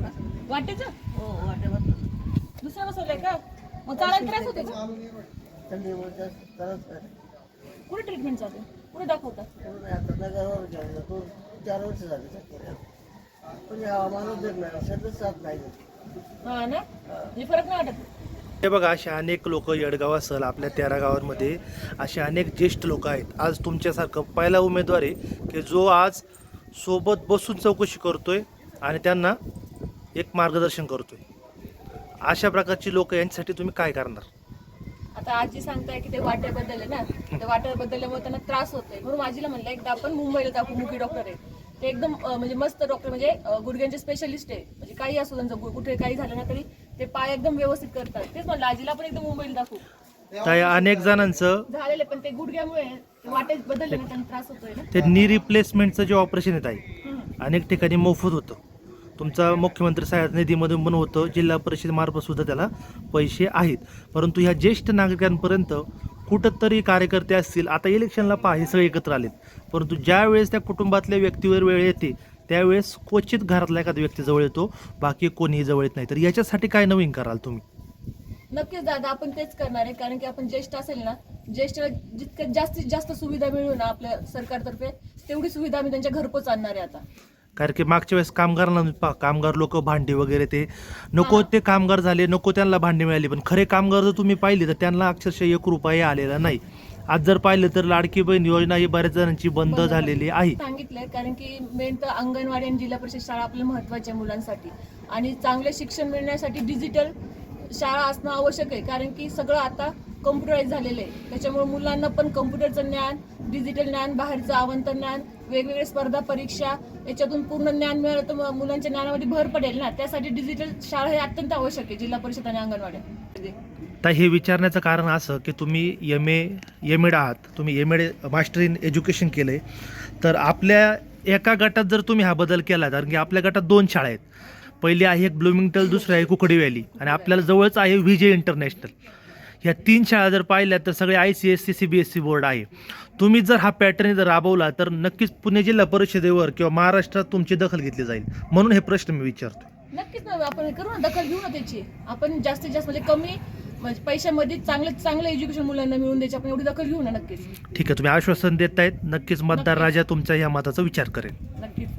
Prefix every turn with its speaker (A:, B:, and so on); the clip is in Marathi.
A: वाटेचं?
B: हो वाटेवर.
A: दुसरा बसवलंय का? मग चालायला त्रास होतो का? कुठे ट्रीटमेंट चालू कुठे दाखवता?
B: म्हणून आता नगरवर गेला तो चार वर्ष झाली पण देत नाही साथ नाही.
A: हा ना? म्हणजे फरक नाही वाटत.
C: हे बघा असे अनेक लोक येडगाव असेल आपल्या तेरा गावांमध्ये असे अनेक ज्येष्ठ लोक आहेत. आज तुमच्यासारखं पहिला उमेदवार आहे की जो आज सोबत बसून चौकशी करतोय आणि त्यांना एक मार्गदर्शन करतोय. अशा प्रकारची लोक यांच्यासाठी तुम्ही काय करणार?
A: आता आजी सांगताय की ते वाटे बदलले ना ते वाटे बदलल्यामुळे त्यांना त्रास होतोय. म्हणून आजीला म्हणलं एकदा आपण मुंबईला दाखवू मुकी डॉक्टर आहे. ते एकदम अं, म्हणजे मस्त डॉक्टर म्हणजे अं, गुडघ्यांचे स्पेशलिस्ट आहे. म्हणजे काही असो त्यांचं गु- कुठे काही झालं ना तरी ते पाय एकदम व्यवस्थित करतात. तेच म्हणलं आजीला आपण एकदम मुंबईला दाखवू.
C: तर या अनेक जणांचं
A: झालेले पण ते गुडघ्यामुळे ते वाटे बदलले ना त्यांना त्रास होतोय ना.
C: ते नी रिप्लेसमेंटचं जे ऑपरेशन येत आहे
A: हम्म.
C: अनेक ठिकाणी मोफत होतं. तुमचा मुख्यमंत्री सहाय्यता निधीमधून पण होतं जिल्हा परिषदेमार्फत सुद्धा त्याला पैसे आहेत. परंतु ह्या ज्येष्ठ नागरिकांपर्यंत कुठंतरी कार्यकर्ते असतील आता इलेक्शनला पहा हे सगळे एकत्र आलेत. परंतु ज्यावेळेस त्या कुटुंबातल्या व्यक्तीवर वेळ येते त्यावेळेस क्वचित घरातला एखादा व्यक्ती जवळ येतो बाकी कोणीही जवळ येत नाही. तर याच्यासाठी काय नवीन कराल तुम्ही?
A: नक्कीच दादा आपण तेच करणार आहे कारण की आपण ज्येष्ठ असेल ना ज्येष्ठला जितक्या जास्तीत जास्त सुविधा मिळू ना आपल्या सरकारतर्फे तेवढी सुविधा आम्ही त्यांच्या घरपोच आणणार आहे आता.
C: कारण की मागच्या वेळेस कामगारांना कामगार लोक भांडी वगैरे ते नको. ते कामगार झाले नको त्यांना भांडी मिळाली. पण खरे कामगार जर तुम्ही पाहिले तर त्यांना अक्षरशः एक रुपया आलेला नाही. आज जर पाहिलं तर लाडकी बहीण योजना ही बऱ्याच जणांची बंद झालेली आहे.
A: सांगितलंय कारण की मेन तर अंगणवाडी आणि जिल्हा परिषद शाळा आपल्याला महत्त्वाच्या मुलांसाठी. आणि चांगले शिक्षण मिळण्यासाठी डिजिटल शाळा असणं आवश्यक आहे कारण की सगळं आता कम्प्युटराईज झालेलं आहे. त्याच्यामुळे मुलांना पण कम्प्युटरचं ज्ञान डिजिटल ज्ञान बाहेरचं आवंत ज्ञान वेगवेगळ्या स्पर्धा परीक्षा याच्यातून पूर्ण ज्ञान मिळालं तर मग मुलांच्या ज्ञानामध्ये भर पडेल ना. त्यासाठी डिजिटल शाळा हे अत्यंत आवश्यक आहे जिल्हा परिषद आणि अंगणवाड्या
C: तर हे विचारण्याचं कारण असं की तुम्ही एम ए एम एड आहात. तुम्ही M Ed master in education केलं आहे तर आपल्या एका गटात जर तुम्ही हा बदल केला कारण की आपल्या गटात दोन शाळा आहेत. पहिली आहे एक ब्लुमिंगटल दुसरी आहे कुकडी व्हॅली. आणि आपल्याला जवळच आहे विजय जे इंटरनॅशनल ह्या तीन शाळा जर पाहिल्या तर सगळे I C S C C B S C board आहे. तुम्ही जर हा पॅटर्न जर राबवला तर नक्कीच पुणे जिल्हा परिषदेवर किंवा महाराष्ट्रात तुमची दखल घेतली जाईल. म्हणून हे प्रश्न मी विचारतो
A: नक्कीच ना आपण करू ना दखल घेऊ ना त्याची. आपण जास्तीत जास्त म्हणजे कमी म्हणजे पैशामध्ये चांगलं चांगलं एज्युकेशन मुलांना मिळून द्यायची आपण एवढी दखल घेऊ ना नक्कीच.
C: ठीक आहे तुम्ही आश्वासन देत आहेत नक्कीच मतदार राजा तुमच्या या मताचा विचार करेल.
A: नक्कीच